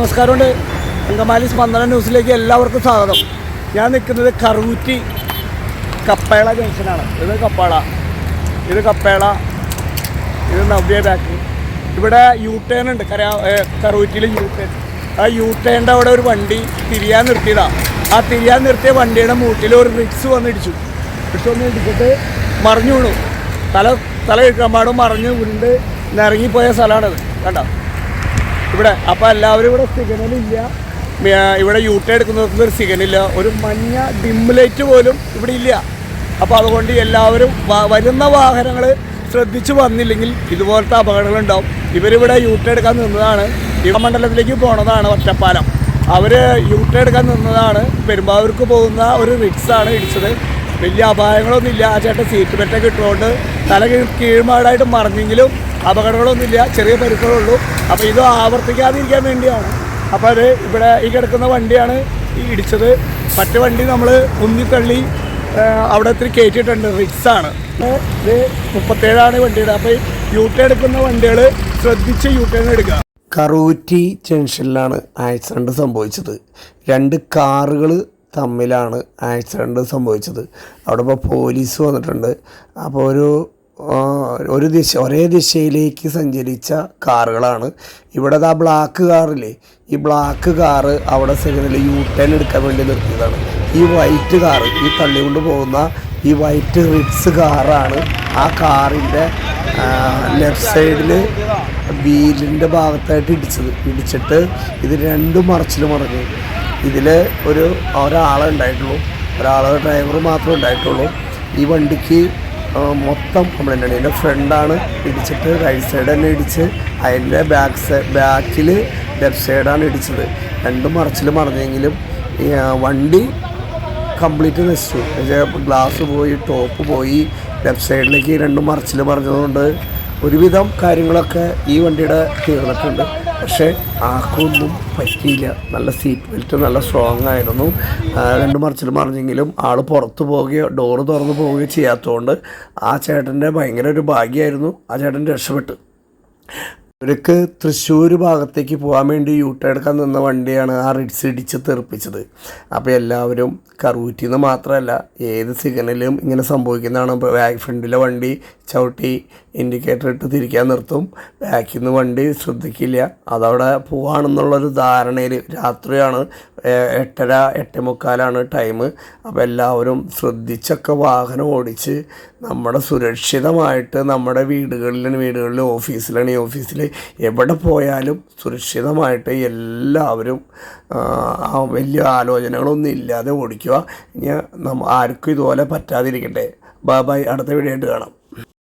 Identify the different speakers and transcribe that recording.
Speaker 1: നമസ്കാരമുണ്ട്. അങ്കമാലി സ്പന്ദന ന്യൂസിലേക്ക് എല്ലാവർക്കും സ്വാഗതം. ഞാൻ നിൽക്കുന്നത് കറൂറ്റി കപ്പേള ജംഗ്ഷനാണ്. ഇത് കപ്പേള. ഇത് കപ്പേള. ഇത് നവ്യ ബാക്ക് ഇവിടെ യു ടേൺ ഉണ്ട്. കര കറൂറ്റിയിൽ യു ടേൺ ആ യു ടേണിന്റെ അവിടെ ഒരു വണ്ടി തിരിയാൻ നിർത്തിയതാണ് ആ തിരിയാൻ നിർത്തിയ വണ്ടിയുടെ മൂട്ടിൽ ഒരു റിക്സ് വന്ന് ഇടിച്ചു റിക്സ് വന്ന് ഇടിച്ചിട്ട് മറിഞ്ഞു വീണു. തല തല ഇഴക്കമ്പാടും മറിഞ്ഞ് വീണ്ട് ഇറങ്ങിപ്പോയ സ്ഥലമാണത്. കണ്ടോ? ഇവിടെ അപ്പോൾ എല്ലാവരും ഇവിടെ സിഗ്നലില്ല ഇല്ല. ഇവിടെ യൂട്ടേ ടേൺ എടുക്കുന്നവർക്ക് ഒരു സിഗ്നലില്ല ഒരു മഞ്ഞ ഡിം ലൈറ്റ് പോലും ഇവിടെ ഇല്ല. അപ്പോൾ അതുകൊണ്ട് എല്ലാവരും വരുന്ന വാഹനങ്ങൾ ശ്രദ്ധിച്ച് വന്നില്ലെങ്കിൽ ഇതുപോലത്തെ അപകടങ്ങളുണ്ടാവും. ഇവരിവിടെ യൂട്ടേ എടുക്കാൻ നിന്നതാണ്. യുവമണ്ഡലത്തിലേക്ക് മണ്ഡലത്തിലേക്ക് പോണതാണ് ഒറ്റപ്പാലം. അവർ യൂട്ടേ എടുക്കാൻ നിന്നതാണ്. പെരുമ്പാവൂർക്ക് പോകുന്ന ഒരു റിക്സാണ് ഇടിച്ചത്. വലിയ അപായങ്ങളൊന്നുമില്ല. ആ ചേട്ടൻ സീറ്റ് ബെൽറ്റൊക്കെ ഇട്ടുകൊണ്ട് തല കീഴ്മാടായിട്ട് മറിഞ്ഞെങ്കിലും അപകടങ്ങളൊന്നുമില്ല ചെറിയ പരിക്കുകളുള്ളൂ. അപ്പോൾ ഇത് ആവർത്തിക്കാതിരിക്കാൻ വേണ്ടിയാണ്. അപ്പോൾ അത് ഇവിടെ ഈ കിടക്കുന്ന വണ്ടിയാണ് ഈ ഇടിച്ചത്. മറ്റു വണ്ടി നമ്മൾ ഉന്തിത്തള്ളി അവിടെ ഇത്തിരി കയറ്റിയിട്ടുണ്ട് റിക്സാണ് ഇത് മുപ്പത്തേഴാണ് വണ്ടിയുടെ. അപ്പോൾ യു ടേൺ എടുക്കുന്ന വണ്ടികൾ ശ്രദ്ധിച്ച് യു ടേൺ എടുക്കുക.
Speaker 2: കറൂറ്റി ജംഗ്ഷനിലാണ് ആക്സിഡന്റ് സംഭവിച്ചത്. രണ്ട് കാറുകൾ തമ്മിലാണ് ആക്സിഡന്റ് സംഭവിച്ചത്. അവിടെ ഇപ്പോൾ പോലീസ് വന്നിട്ടുണ്ട്. അപ്പോൾ ഒരു ഒരു ദിശ ഒരേ ദിശയിലേക്ക് സഞ്ചരിച്ച കാറുകളാണ്. ഇവിടെ ആ ബ്ലാക്ക് കാറില്ലേ ഈ ബ്ലാക്ക് കാറ് അവിടെ സിഗ്നൽ യു ടേൺ എടുക്കാൻ വേണ്ടി നിർത്തിയതാണ്. ഈ വൈറ്റ് കാറ് ഈ തള്ളികൊണ്ട് പോകുന്ന ഈ വൈറ്റ് റിറ്റ്സ് കാറാണ് ആ കാറിന്റെ ലെഫ്റ്റ് സൈഡിൽ വീലിന്റെ ഭാഗത്തായിട്ട് ഇടിച്ചത്. ഇടിച്ചിട്ട് ഇത് രണ്ടും മറച്ചിൽ മറിഞ്ഞു ഇതിൽ ഒരു ഒരാളെ ഉണ്ടായിട്ടുള്ളൂ. ഒരാൾ ഡ്രൈവർ മാത്രമേ ഉണ്ടായിട്ടുള്ളൂ. ഈ വണ്ടിക്ക് മൊത്തം കംപ്ലൈന്റ് എന്റെ ഫ്രണ്ടാണ് ഇടിച്ചിട്ട് റൈറ്റ് സൈഡ് തന്നെ ഇടിച്ച് അതിന്റെ ബാക്ക് സൈഡ് ബാക്കിൽ ലെഫ്റ്റ് സൈഡാണ് ഇടിച്ചത്. രണ്ടും മറച്ചിൽ മറിഞ്ഞെങ്കിലും വണ്ടി കംപ്ലീറ്റ് നശിച്ചു. ഗ്ലാസ് പോയി ടോപ്പ് പോയി ലെഫ്റ്റ് സൈഡിലേക്ക് രണ്ടും മറച്ചിൽ പറഞ്ഞതുകൊണ്ട് ഒരുവിധം കാര്യങ്ങളൊക്കെ ഈ വണ്ടിയുടെ തീർന്നിട്ടുണ്ട്. പക്ഷേ ആർക്കൊന്നും പറ്റിയില്ല. നല്ല സീറ്റ് ബെൽറ്റ് നല്ല സ്ട്രോങ് ആയിരുന്നു. രണ്ട് മറിച്ചിൽ മറിഞ്ഞെങ്കിലും ആൾ പുറത്ത് പോവുകയോ ഡോറ് തുറന്ന് പോവുകയോ ചെയ്യാത്തതുകൊണ്ട് ആ ചേട്ടന്റെ ഭയങ്കര ഒരു ഭാഗ്യമായിരുന്നു. ആ ചേട്ടൻ രക്ഷപ്പെട്ടു. ഇവർക്ക് തൃശ്ശൂർ ഭാഗത്തേക്ക് പോകാൻ വേണ്ടി യൂട്ടേൺ എടുക്കാൻ നിന്ന വണ്ടിയാണ് ആ റിഡ്സ് ഇടിച്ച് തെറിപ്പിച്ചത്. അപ്പോൾ എല്ലാവരും കറൂറ്റിൽ നിന്ന് മാത്രമല്ല ഏത് സിഗ്നലും ഇങ്ങനെ സംഭവിക്കുന്നതാണ്. ബാക്ക് ഫ്രണ്ടിലെ വണ്ടി ചവിട്ടി ഇൻഡിക്കേറ്റർ ഇട്ട് തിരിക്കാൻ നിർത്തും. ബാക്കിൽ നിന്ന് വണ്ടി ശ്രദ്ധിക്കില്ല. അതവിടെ പോവാണെന്നുള്ളൊരു ധാരണയിൽ രാത്രിയാണ് എട്ടര എട്ടേ മുക്കാലാണ് ടൈം അപ്പോൾ എല്ലാവരും ശ്രദ്ധിച്ചൊക്കെ വാഹനം ഓടിച്ച് നമ്മുടെ സുരക്ഷിതമായിട്ട് നമ്മുടെ വീടുകളിലും വീടുകളിൽ ഓഫീസിലാണ് ഈ ഓഫീസിൽ എവിടെ പോയാലും സുരക്ഷിതമായിട്ട് എല്ലാവരും വലിയ ആലോചനകളൊന്നും ഇല്ലാതെ ഓടിക്കുക. ഇനി ആർക്കും ഇതുപോലെ പറ്റാതിരിക്കട്ടെ. ബൈ ബൈ അടുത്ത വീഡിയോ ആയിട്ട് കാണാം.